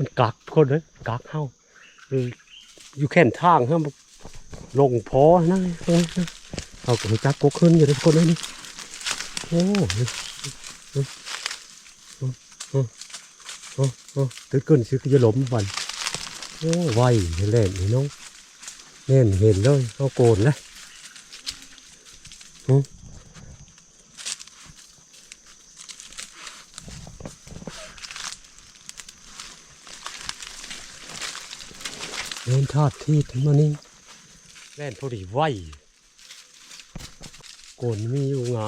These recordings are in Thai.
มันกักคนเลยกักเฮาอออยู่แค่นทางเฮาลงพอนะเออเออเอาก็จักกกขึ้นอยู่ทุกคนเลยนี่โอ้เออเออเออเออเอตื่นขึ้นสิก็จะล้มวันโอ้ไวเล่นนี่น้องแน่นเห็นเลยเขาโกนเลย เล่นทอดที่ถึงมานี่เล่นพอดีไหวโกนมีอยู่หงา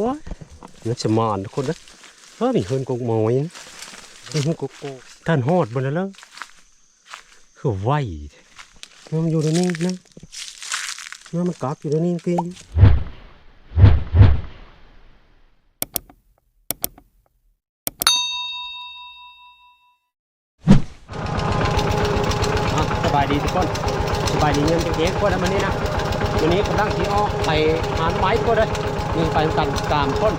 ว้ายนักสมานทุกคนนะเฮ้ยมีคนกกหมอยนะเฮ้ยกกโกท่านหอดบนนั้นแล้วคือไหวมันอยู่ในนี้นะมันกักอยู่ในนี้จริง อะสบายดีทุกคนสบายดีเงินเก๊กๆคนนะวันนี้นะวันนี้กำลังที่ออกไปหาไม้ก็เลยมีไป กันตามคน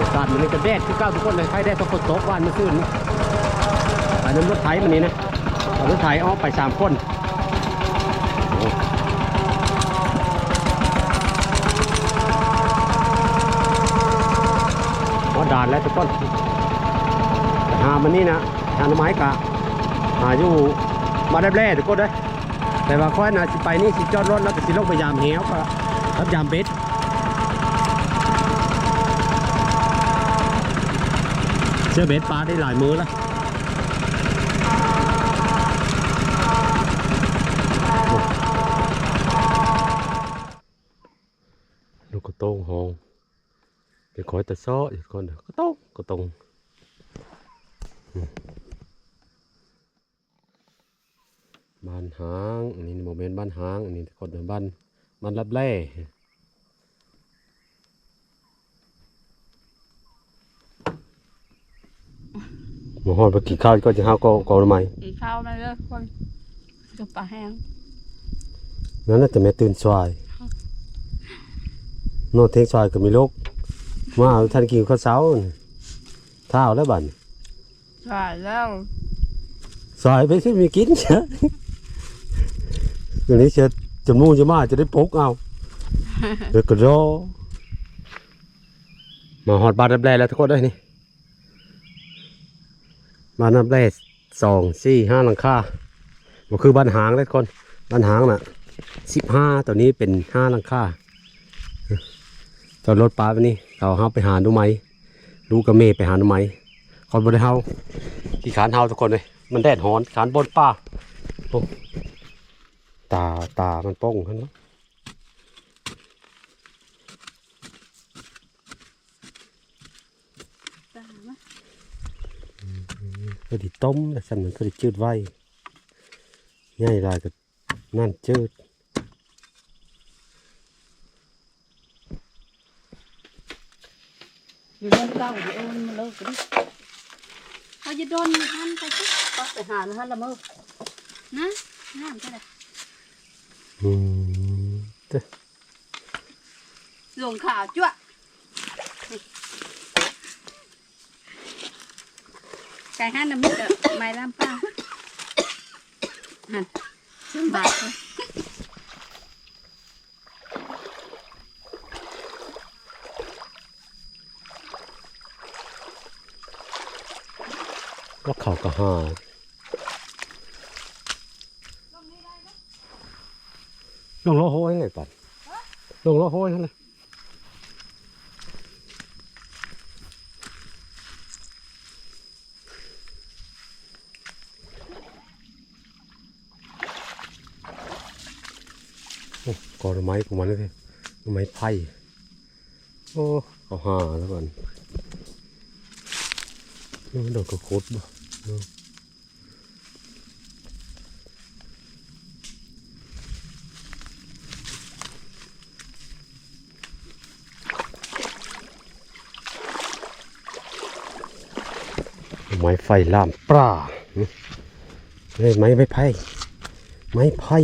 อากาศมันนี่ก็แดดที่เก้าทุกคนเลยใครได้ก็ฝนตกวันเมื่อคืนนี้ไปน้ำรถไถมันนี้นะรถไถออกไปสามคนด่านแล้วทุกคนหามันนี่นะหานไม้กะ หาอยู่มาได้แร่ทุกคนเลยแต่ว่าค่อยนะสิไปนี่สิจอดรถแล้วก็สิลงไปยามเหวก็รับยามเบ็ดเชื่อเบ็ดปลาได้หลายมือแล้วลูกกระโต้งหองเดี๋ยวคอยแต่ซ้ออีกคนเดี๋ยวก็ต้งก็ต้ง บ้านหางอันนี้โมเมนต์บ้านหางอันนี้คนเดินบ้านบ้านรับแร่หมอหอดไปกินข้าวก็จะห้าวก็ก็ทำไมอีกข้าวนั่นเลยคนกับปลาแห้งนั่นน่าจะแม่ตื่นสวายโนอนเทงสวายก็มีโรคมาเอาท่านกินข้าวเช้าน่ะเท้าแล้วบัดใช่แล้วสายไปที่มีกินเชอะ อย่างนี้เชอะจะมู่จะมาจะได้ปลุกเอาเดี๋ยวก็รอมาหอดบานรับแรแล้วทุกคนเลยนี่บานรับแรสองสี่ห้าหลังคาก็คือบ้านหางเลยทุกคนบ้านหางน่ะสิบห้าตัวนี้เป็นห้าหลังคาจอดรถป้าไปนี่เราเฮาไปหาดูไหมลูกกับเมย์ไปหาดูไหมคนบนเฮาขี่ขานเฮาทุกคนเลยมันแดดฮ้อนขานบนป้าโอ้ ตาตามันป้องขึ้นเนาะตามมาก็ไดิต้มแต่สันมันก็ไดิจืดไว้ง่ายลายก็นั่นจืดอยู่เล่นเก้าอยู่เอ็นมาเลิกกันดิเขาจะโดนหันไปสิก็ไปหาหันละเมอนะน้ำเท่าไหร่อืมเด้อ หลวงขาวจ้วะไก่หันน้ำมิดอะไม้ลำป้าหันสมบัติเลยว่าเขาก็หา ลงล้อห้อยไงปัดลงล้อห้อยเลยกอดไม้ของมันเลยดอกไม้ไผ่โอ้เอาหาแล้วก่อนนี่ดอกกระโคดบ่ ไม้ไฟล่ามปลาเฮ้ยไม้ไม้ไผ่ไม้ไผ่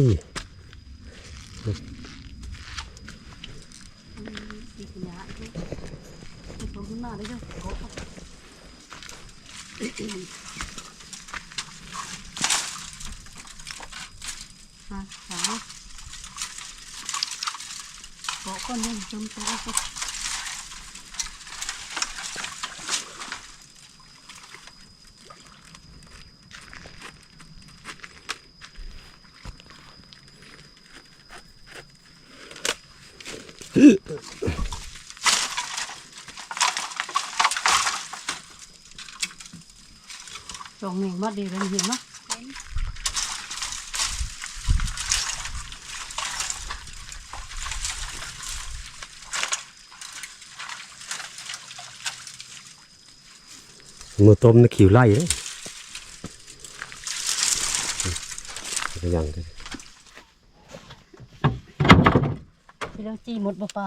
ขอคนนึงจมตัว ก็สองหนึ่งมาดีเลยเห็นไหมมือต้มนะขิวไล่เลยก็ยังได้พี่เราจีหมดบ่ปลา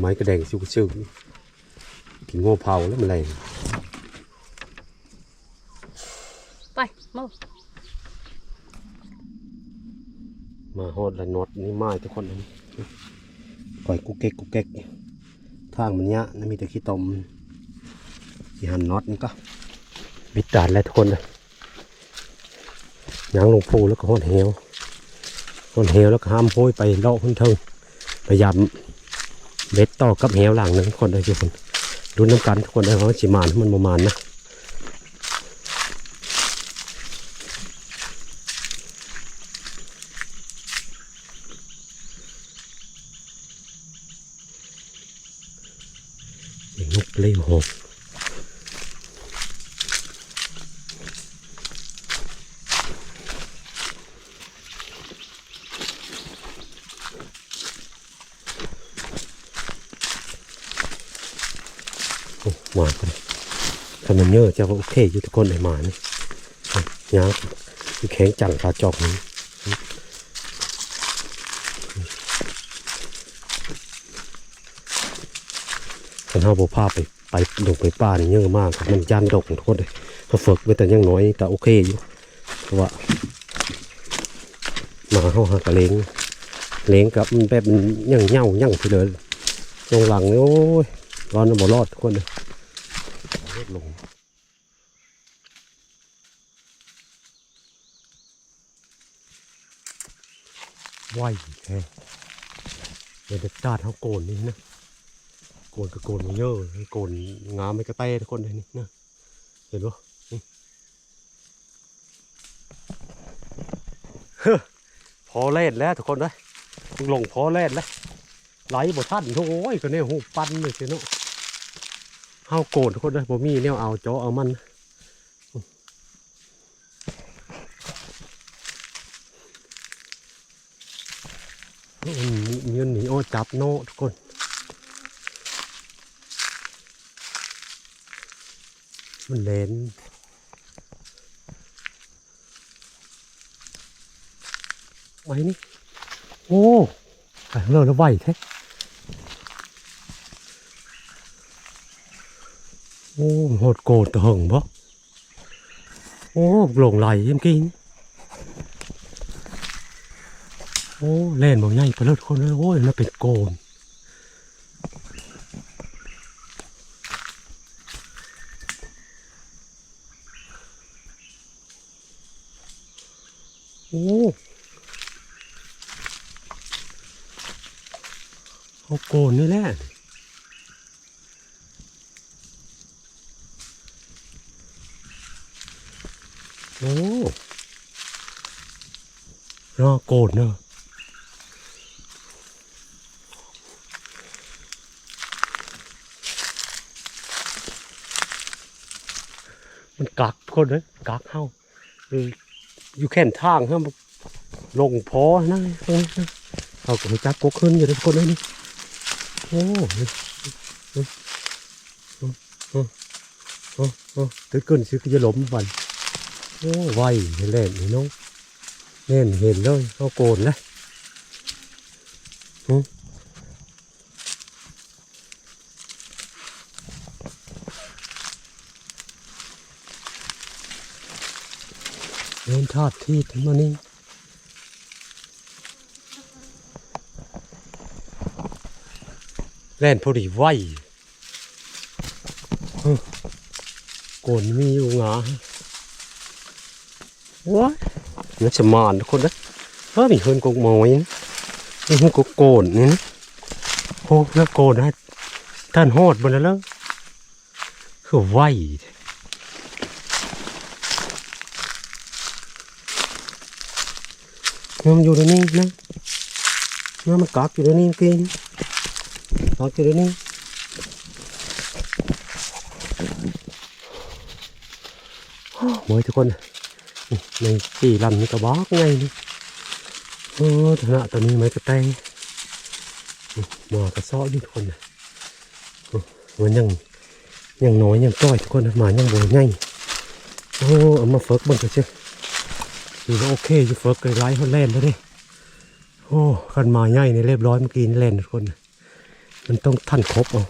ไม้กระแดงซิวซิว กินโง่เผาแล้วมันอะไรไปมามาฮอดละน็อตนี่ไม้ทุกคนเลยปล่อยกุกเก๊กกุกเก๊กทางมันเนี้ยะนั่นมีแต่ขี้ตมที่หันน็อตนี่ก็บิดดานแล้วทุกคนเลยยางลงพูแล้วก็ฮอดเหวฮอดเหวแล้วก็ห้ามโพยไปเลาะขึ้นเทิงพยายามเบ็ดต่อกับเหวหลังหนึงทุกคนเลยทุกคน รุ้นน้ำกันทุกคนเลยเพราะว่าสิมานมันประมาณนะ นกเลี้ยวหก โอ้มากันขนาดเยอะจะว่าโอเคอยู่ทุกคนเลยมานี่ยางคือแข็งจังปลาจอกนี้คันเฮาบ่พาไปไปดงไปป่านี่เยอะมากครับมันยันดกทุกคนเลยเขาฝึกไว้แต่ยังน้อยแต่โอเคอยู่เพราะว่ามาเฮาหากระเลงเลงกับมันแบบยังเหย่ายังไปเลยลงหลังนี่โอ้ยร้อนบ่รอดทุกคนเลย ลง ไหวแท้เดี๋ยวจะจาดเขาโกนนี่นะโกนก็โกนมาเยอะโกนงามไม่กระเต้ทุกคนเลยนี่นะเห็นปะนี่เฮ้อพอเล่นแล้วทุกคนเลยลงพอเล่นแล้วไหลบ่ทันโอ้ยก็เนี่ยหูปั้นเลยเสียเนาะ เฮาโกนทุกคนเลยบ่มีแนวเอาจาะเอามันมันหนีอ้อจับเนทุกคนมันเลนไว้นี่ โอ้ไปเราแล้วไหวแท้ โอ้โหดโกรธหงบ่โอ้หลงไหลเมื่อกี้นี่โอ้เล่นบอกใหญ่ไปแล้วทุกคนเลยโอ้ยน่าเป็นโกนโอ้เขาโกนนี่แหละ โอ้น่าโกนเนอะมันกักคนเลยกักเข้าอยู่แค่นทางครับลงพอนะตรงนี้นะเอากระจับกกขึ้นอยู่ทุกคนเลยนี่โอ้นี่โอ้โอ้โอ้โอ้โอ้ตื่นขึ้นสิก็จะล้มวัน โอ้ไวเล่นนี่น้องเล่นเห็นเลยเขาโกนนะเดินทอดที่ทั้งนี้แล่นพอดีไวโกนมีอยู่งา ว้าเนื้อจะมานทุกคนนะเฮ้ยมีเฮินกกมอยนะนี่มันกโกนนี่นะโอ้แล้วโกนนะท่านโหดบนแล้วคือไหวเงมันอยู่ในนี้นะเงมันกักอยู่ในนี้กินกักอยู่ในนี้โอ้โหทุกคน ในสี่ลำนี่ก็บอกไงนี่โอ้ถนะตัวนี้ไม่กระแตงหมอกระซ้ออยู่ทุกคนนะมันยังยังน้อยยังต้อยทุกคนนะหมายังโบง่ายโอ้เอามาเฟิร์กเบังกันเชียวนี่ก็โอเคอยู่เฟิร์กไกลไล่เขาเล่นแล้วดิโอ้ขันมาง่ายในเรียบร้อยเมื่อกี้นี่เล่นทุกคนนะมันต้องท่านครบเอา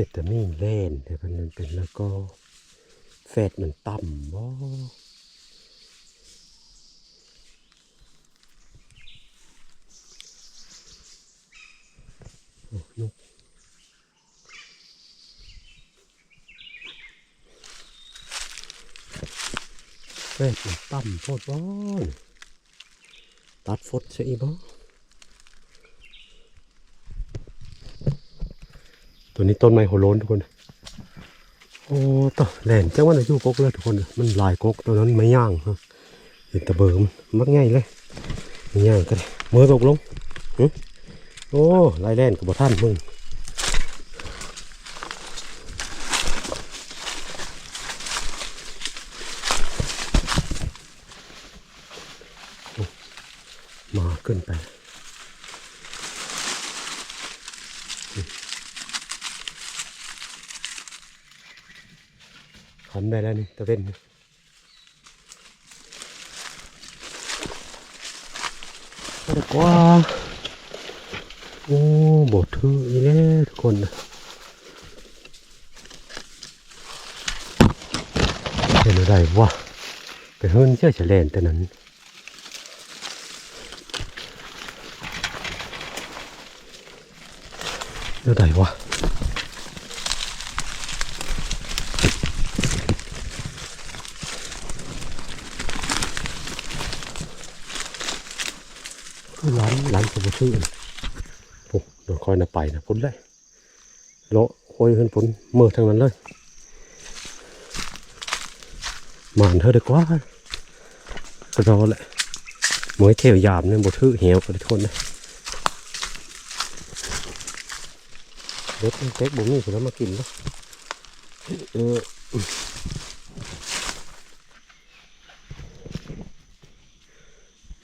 เป็ดแต่ไม่เล่นแต่มันเป็นแล้วก็เฟดมันต่ำบ่นกเฟดมันต่ำโพดบ่ตัดฟดใช่อีบ่ ตัวนี้ต้นไม้โหโล้นทุกคน โอ้ต่อแหลนจังว่าอายุกกเลยทุกคน มันลายกกตัวนั้นไม่ย่างฮะเห็นตะเบิมมักง่ายเลยไม่ย่างกันมือตกลงโอ้ลายแหล่นกับบ่ท่านมึงมาขึ้นไป ขันได้แล้วนี่ตะเวนนี่ดีกว่าโอ้บทถืออีแล้วทุกคนเป็นอะไรวะไปเฮิรนเชื่อเฉลนแต่นั้นเรื่องใดวะ ร้านร้านสมุทรชื่อโอ้โดนคอยน่ะไปนะพ้นเลยโละโอยขึ้นพ้นเมื่อทางนั้นเลยหมานเธอดีกว่าก็รอแหละหมวยเทียวยามเนี่ยบททื่อเหี่ยวกันทุกคนนะเด็ดเต็กบุ้มี่ผมแล้วมากินแล้วเออ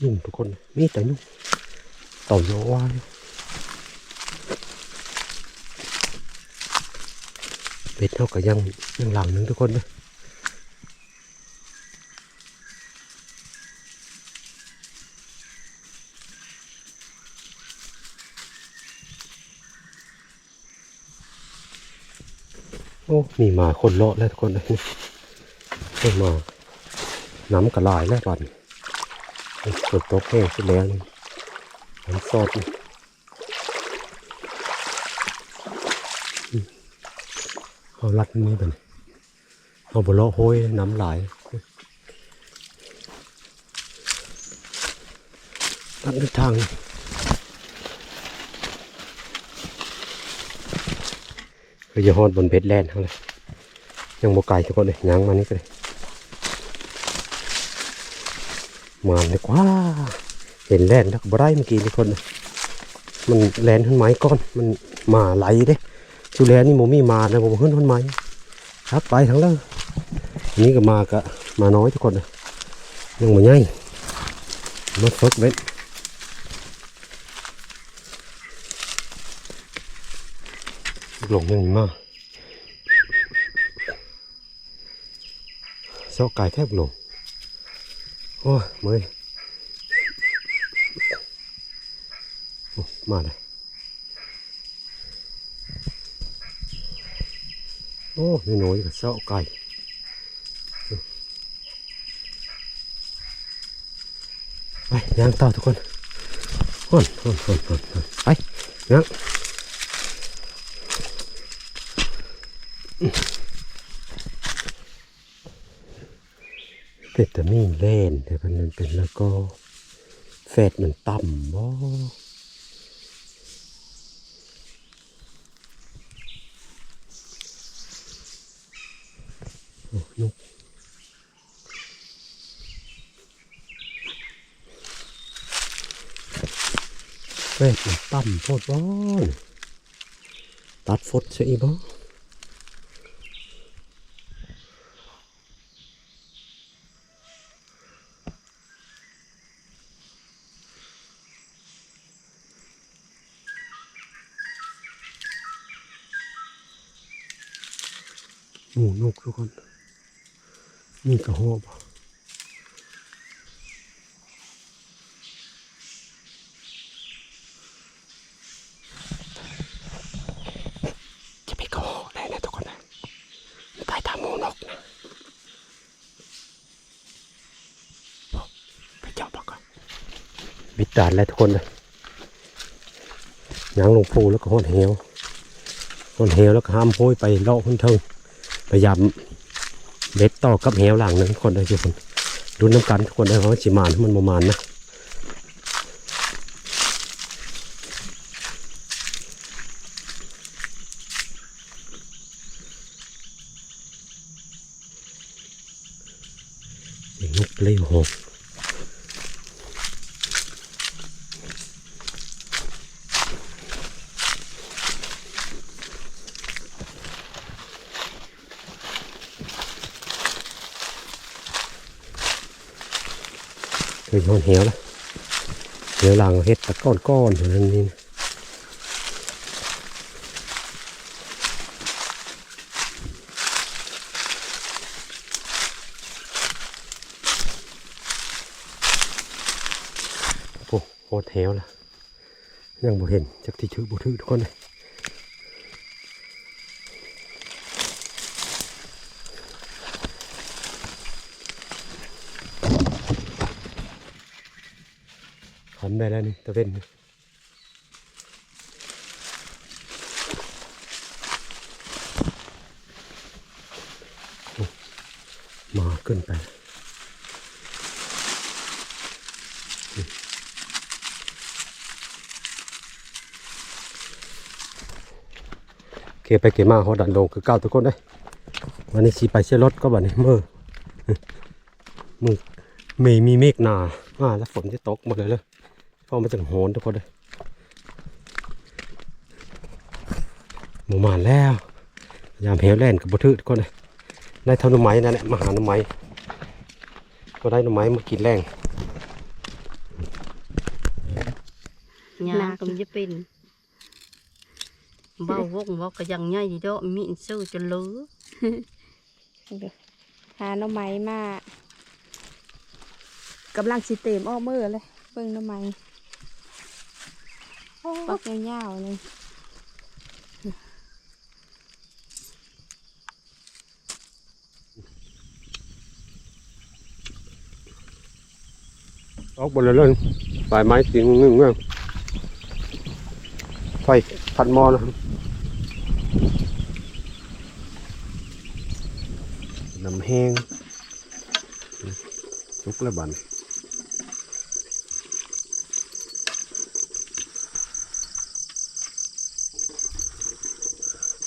นุ่มทุกคนมีแต่นุ่ม ต่อโยว่าอยู่เป็ดเท่ากับยังยังหลังหนึงทุกคนเลยโอ้มีหมาคนเลาะแล้วทุกคนเลยนี่นี่มาน้ำกระลายแล้วบัดนฝนตกแห้งสุดแล้วนี่ น้ำซอสนี่อืมเอารัดนี้ไปนี่เอาบลาะโห้ยน้ำไหลรัดทางคือจะฮอดบนเพชรแลนด์เขาเลยยังโมไก่ทุกคนเลยยังมานี่ก็เลยมาเลยกว่า เห็นแลนแล้วก็บ่ได้เมื่อกี้ทุกคน มันแลนขึ้นไม้ก้อนมันมาไหลเด้ชูแลนี่โมมีมานะผมขึ้นขึ้นไม้ครับไปทั้งเลยอันนี้ก็มากะมาน้อยทุกคนนะยังมาใหญ่มาฝึกเว้นหลงยังมีมาเสาะกายแทบหลงโอ้ยเมื่อย โอ้ มาเลยโอ้ยน้อยๆกับเสาไก่ไปย่างต่อทุกคนห่อนห่อนห่อนห่อนห่อนไปย่างเป็นแต่มีเล่นแต่มันเป็นแล้วก็เฟดมันต่ำบ่ เว้ยมันต่ำโพดบ้อนตัดฟดใช่อีบ่หมูนกทุกคนนี่กระหอบจะไปกระหอบได้นะทุกคนนะใต้ตามหมูนกนะไปจับแล้วก็ บิดดาดแล้วทุกคนเลยยางลงพูแล้วก็หดเหวหดเหวแล้วก็ห้ามโพยไปเลาะคุ้นเทิงพยายามเบ็ดต่อกับเหวหลังหนึงคนเลยทุกคนดูน้ำกันทุกคนได้เพราะว่าจิมานมันประมาณนะเสียงนกเปลี้ยวหกเค ยโยนเหวล้วเหวหลังเฮ็ดตะก้อนก้อนอย่างนั้นนี่นะโอ้โหเหวละยังบ่เห็นจักที่ถือบ่ถือทุกคนเลย ได้แล้วนี่ตะเวนนี่โอ้มาขึ้นไปเกไปเกมาเขาดันลงคือเก้าทุกคนเลยวันนี้สีไปเชื่อรถก็บัดนี้มือมือเมฆมีเมฆหนาอ่าแล้วฝนจะตกหมดเลยเลย เพราะมันจะโหนทุกคนเลยหมูหมานแล้ว ยามเหวแล่นกับบุทึทุกคนเลยได้เท่าหน่อไม้นั่นแหละมาหาหน่อไม้ก็ได้หน่อไม้มากินแรงยาก็มันจะเป็นเบาวงเบาก็ยังใหญ่ดีเด้อมีอินซื้อจนเหลือหาหน่อไม้มากกำลังสิเต็มอ้อมือเลย เบิ่งหน่อไม้ ปักยาวๆเลยออกบนเลยเลยปลายไม้ตีงงึ่งเงี้ยไฟพัดหมอนะครับน้ำแห้งลุกแล้วบัน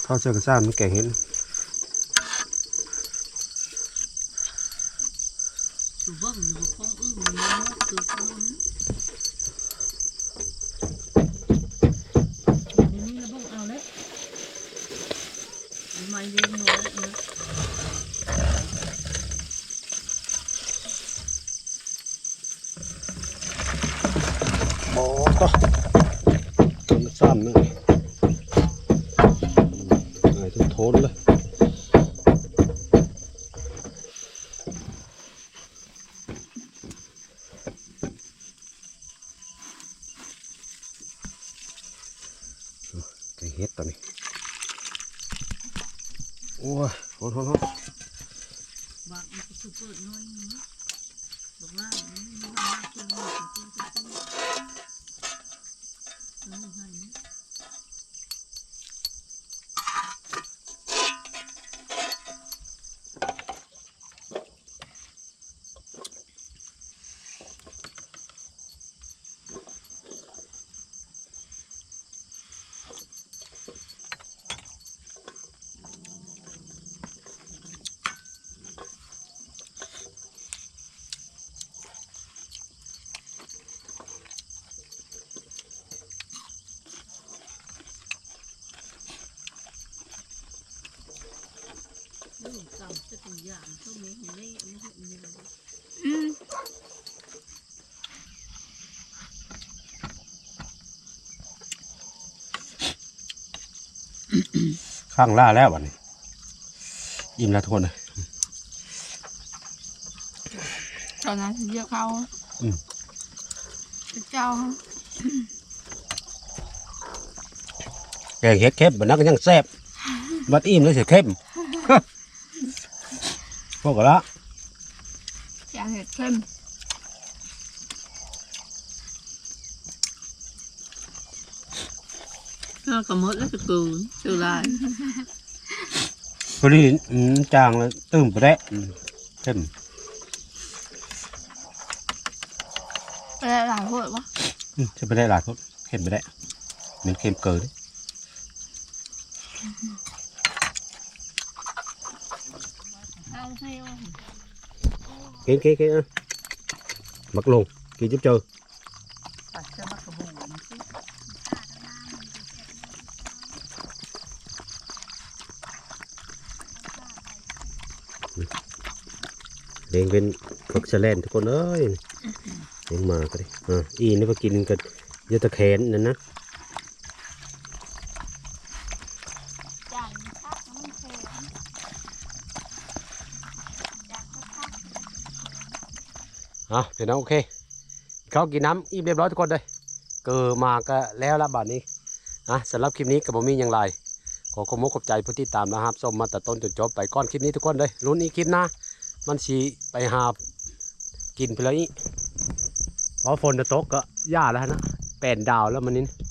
ข้าวเสือกระซ่ามันแก่เห็นอยู่บ้างอยู่คงอึ้งมันมุกคือคนนี่ เฮ็ดตัวนี้ โอ้ยโหดโหดโหดบางมันจะเปิดน้อยนึงอื ข้างล่าแล้ววันนี้อิ่มแล้วทุกคนเลยตอนนั้นเรียกเขาอืมเจ้าฮะแกงเห็ดเข้มมันนักยังแซ่บบัดอิ่มเลยเสียเข้มพวกกะละแกงเห็ดเข้ม ก็กระมดแล้วก็กูชื่อลายพอดีอืมจางแล้วตื่มไปได้อืมเข้มไปได้หลายคนวะอืมจะไปได้หลายคนเข้มไปได้เหมือนเข้มเกินเอาให้เอากินกินกินอะมักลงกินจุ๊บเจอ ปัดเสื้อมักกระบุงมันสิ เลี้ยงเป็นฟักแสลนทุกคนเอ้ยเลี้ยงมาก็ได้อ่าอีนี่พอกินกันยอะตะแขนนั่นนะจานคักมันแข็งอะเดี๋ยวนะโอเค เขากินน้ำอิ่มเรียบร้อยทุกคนเลยเกิดมาก็แล้วละบาทนี้อะสำหรับคลิปนี้กับผมมีอย่างไร อขอบคุณขอบใจผู้ที่ตามนะครับส้มมาแต่ต้นจนจบไปก้อนคลิปนี้ทุกคนเลยลุ้นอีกคลิปหนะ มันสีไปหากินไปแล้วอีเพราะฝนจะตกก็ย่าแล้วนะแปดดาวแล้วมันนี้นะ